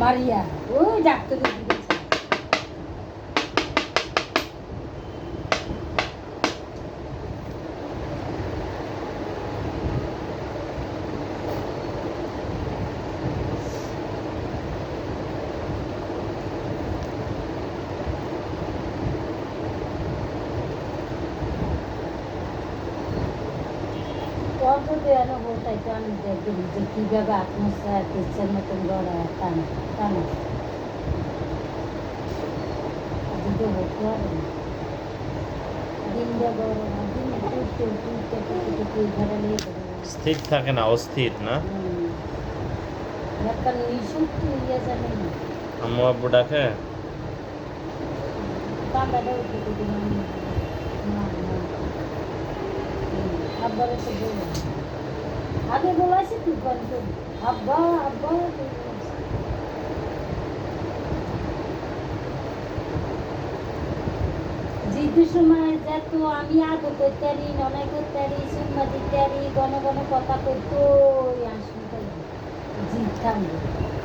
মারিয়া ওই ডাক্তার দিকে অন্তদেয়ানো হোটাই তো আমি দেখবেন যে কীভাবে আত্মসাত ইচ্ছার মতন গড়া টানা না দিন টুটতে টুটতে টুটতে টুটতে ঘরে লেগে স্থির থাকে না অস্থির না? ইয়ে না। আম্মু আব্বু ডাকে কান্দাটা উঠে উঠে না না না বলো আগে বলাইছে তুই করি আব্বা আব্বা। জিদ্দুর সময় যত আমি আদর করতে পারি ননাই করতে পারি সুম্মা দিতে পারি ঘন ঘন কথা করতো আসমি জিদ থামবে